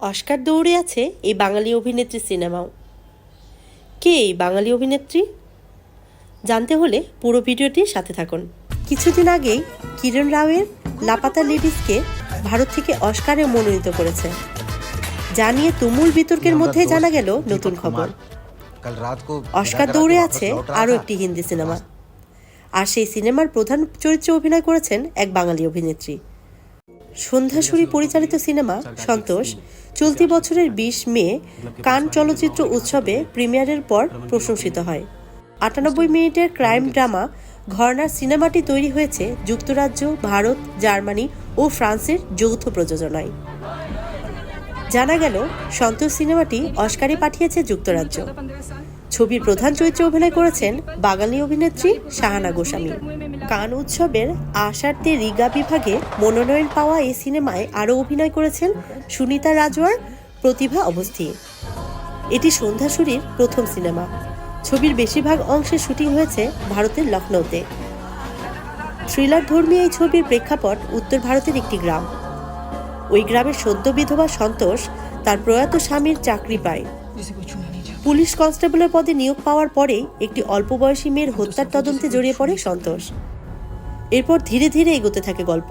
Oscar দৌড়ে আছে এই বাঙালি অভিনেত্রী সিনেমাও। কে এই বাঙালি অভিনেত্রী? জানতে হলে পুরো ভিডিওটির সাথে থাকুন। কিছুদিন আগেই কিরণ রাওয়ের লাপাতা লেডিসকে ভারত থেকে অস্কারে মনোনীত করেছে। যা নিয়ে তুমুল বিতর্কের মধ্যে জানা গেল নতুন খবর। অস্কার দৌড়ে আছে আরও একটি হিন্দি সিনেমা। আর সেই সিনেমার প্রধান চরিত্রে অভিনয় করেছেন এক বাঙালি অভিনেত্রী। সন্ধ্যাসুরি পরিচালিত সিনেমা সন্তোষ চলতি বছরের বিশ মে কান চলচ্চিত্র উৎসবে প্রিমিয়ারের পর প্রশংসিত হয়। আটানব্বই মিনিটের ক্রাইম ড্রামা ঘরনার সিনেমাটি তৈরি হয়েছে যুক্তরাজ্য, ভারত, জার্মানি ও ফ্রান্সের যৌথ প্রযোজনায়। জানা গেল, সন্তোষ সিনেমাটি অস্কারে পাঠিয়েছে যুক্তরাজ্য। ছবির প্রধান চরিত্রে অভিনয় করেছেন বাঙালি অভিনেত্রী শাহানা গোস্বামী। কান উৎসবের আশার্তে রিগা বিভাগে মনোনয়ন পাওয়া এই সিনেমায় আরও অভিনয় করেছেন সুনিতা রাজওয়ার, প্রতিভা অবস্থি। এটি সন্ধ্যাসুরির প্রথম সিনেমা। ছবির বেশিরভাগ অংশে শুটিং হয়েছে ভারতের লখনৌতে। থ্রিলার ধর্মী এই ছবির প্রেক্ষাপট উত্তর ভারতের একটি গ্রাম। ওই গ্রামের সদ্য বিধবা সন্তোষ তার প্রয়াত স্বামীর চাকরি পায়। পুলিশ কনস্টেবলের পদে নিয়োগ পাওয়ার পরেই একটি অল্প বয়সী মেয়ের হত্যার তদন্তে জড়িয়ে পড়ে সন্তোষ। এরপর ধীরে ধীরে এগোতে থাকে গল্প।